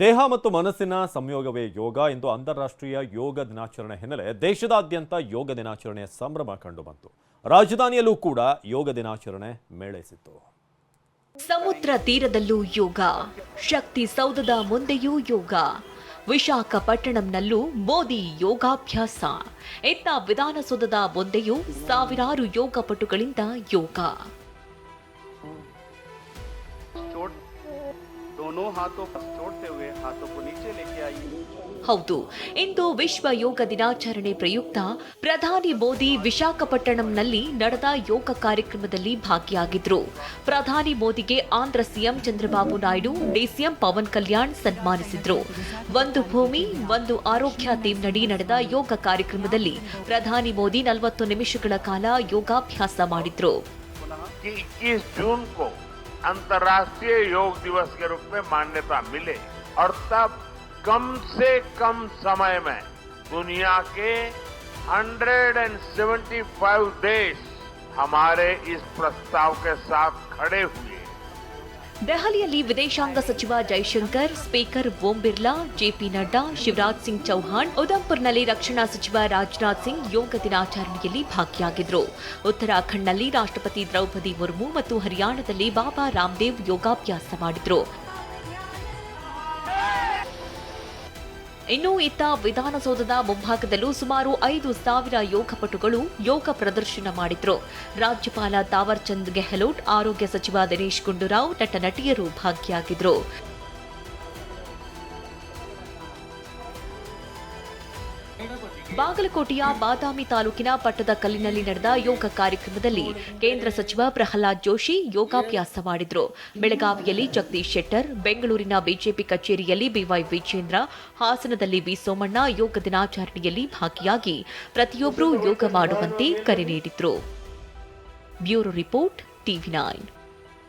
ದೇಹ ಮತ್ತು ಮನಸ್ಸಿನ ಸಂಯೋಗವೇ ಯೋಗ ಇಂದು ಅಂತಾರಾಷ್ಟ್ರೀಯ ಯೋಗ ದಿನಾಚರಣೆ ಹಿನ್ನೆಲೆ ದೇಶದಾದ್ಯಂತ ಯೋಗ ದಿನಾಚರಣೆಯ ಸಂಭ್ರಮ ಕಂಡುಬಂತು ರಾಜಧಾನಿಯಲ್ಲೂ ಕೂಡ ಯೋಗ ದಿನಾಚರಣೆ ಮೇಳೈಸಿತ್ತು. ಸಮುದ್ರ ತೀರದಲ್ಲೂ ಯೋಗ, ಶಕ್ತಿ ಸೌಧದ ಮುಂದೆಯೂ ಯೋಗ, ವಿಶಾಖಪಟ್ಟಣಂನಲ್ಲೂ ಮೋದಿ ಯೋಗಾಭ್ಯಾಸ, ಇತ್ತ ವಿಧಾನಸೌಧದ ಮುಂದೆಯೂ ಸಾವಿರಾರು ಯೋಗಪಟುಗಳಿಂದ ಯೋಗ. ಹೌದು ಇಂದು ವಿಶ್ವ ಯೋಗ ದಿನಾಚರಣೆ ಪ್ರಯುಕ್ತ ಪ್ರಧಾನಿ ಮೋದಿ ವಿಶಾಖಪಟ್ಟಣಂನಲ್ಲಿ ನಡೆದ ಯೋಗ ಕಾರ್ಯಕ್ರಮದಲ್ಲಿ ಭಾಗಿಯಾಗಿದ್ರು. ಪ್ರಧಾನಿ ಮೋದಿಗೆ ಆಂಧ್ರ ಸಿಎಂ ಚಂದ್ರಬಾಬು ನಾಯ್ಡು ಡಿಸಿಎಂ ಪವನ್ ಕಲ್ಯಾಣ್ ಸನ್ಮಾನಿಸಿದ್ರು. ಒಂದು ಭೂಮಿ ಒಂದು ಆರೋಗ್ಯ ಥೀಮ್ನಡಿ ನಡೆದ ಯೋಗ ಕಾರ್ಯಕ್ರಮದಲ್ಲಿ ಪ್ರಧಾನಿ ಮೋದಿ ನಲವತ್ತು ನಿಮಿಷಗಳ ಕಾಲ ಯೋಗಾಭ್ಯಾಸ ಮಾಡಿದ್ರು. अंतर्राष्ट्रीय योग दिवस के रूप में मान्यता मिले और तब कम से कम समय में दुनिया के 175 देश हमारे इस प्रस्ताव के साथ खड़े हुए। ದೆಹಲಿಯಲ್ಲಿ ವಿದೇಶಾಂಗ ಸಚಿವ ಜೈಶಂಕರ್, ಸ್ಪೀಕರ್ ಓಂ ಬಿರ್ಲಾ ಜೆಪಿ ನಡ್ಡಾ, ಶಿವರಾಜ್ ಸಿಂಗ್ ಚೌಹಾಣ್ ಉದಂಪುರ್ನಲ್ಲಿ ರಕ್ಷಣಾ ಸಚಿವ ರಾಜನಾಥ್ ಸಿಂಗ್ ಯೋಗ ದಿನಾಚರಣೆಯಲ್ಲಿ ಭಾಗಿಯಾಗಿದ್ದರು ಉತ್ತರಾಖಂಡ್ನಲ್ಲಿ ರಾಷ್ಟ್ರಪತಿ ದ್ರೌಪದಿ ಮುರ್ಮು ಮತ್ತು ಹರಿಯಾಣದಲ್ಲಿ ಬಾಬಾ ರಾಮದೇವ್ ಯೋಗಾಭ್ಯಾಸ ಮಾಡಿದ್ರು. ಇನ್ನು ಇತ್ತ ವಿಧಾನಸೌಧದ ಮುಂಭಾಗದಲ್ಲೂ ಸುಮಾರು ಐದು ಸಾವಿರ ಯೋಗಪಟುಗಳು ಯೋಗ ಪ್ರದರ್ಶನ ಮಾಡಿದ್ರು. ರಾಜ್ಯಪಾಲ ತಾವರ್ಚಂದ್ ಗೆಹ್ಲೋಟ್, ಆರೋಗ್ಯ ಸಚಿವ ದಿನೇಶ್ ಗುಂಡೂರಾವ್, ನಟ, ನಟಿಯರು ಭಾಗಿಯಾಗಿದ್ರು. ಬಾಗಲಕೋಟೆಯ ಬಾದಾಮಿ ತಾಲೂಕಿನ ಪಟ್ಟದ ಕಲ್ಲಿನಲ್ಲಿ ನಡೆದ ಯೋಗ ಕಾರ್ಯಕ್ರಮದಲ್ಲಿ ಕೇಂದ್ರ ಸಚಿವ ಪ್ರಹ್ಲಾದ್ ಜೋಶಿ ಯೋಗಾಭ್ಯಾಸ ಮಾಡಿದರು. ಬೆಳಗಾವಿಯಲ್ಲಿ ಜಗದೀಶ್ ಶೆಟ್ಟರ್, ಬೆಂಗಳೂರಿನ ಬಿಜೆಪಿ ಕಚೇರಿಯಲ್ಲಿ ಬಿವೈ ವಿಜೇಂದ್ರ, ಹಾಸನದಲ್ಲಿ ವಿ ಸೋಮಣ್ಣ ಯೋಗ ದಿನಾಚರಣೆಯಲ್ಲಿ ಭಾಗಿಯಾಗಿ ಪ್ರತಿಯೊಬ್ಬರೂ ಯೋಗ ಮಾಡುವಂತೆ ಕರೆ ನೀಡಿದರು. Bureau report, TV nine.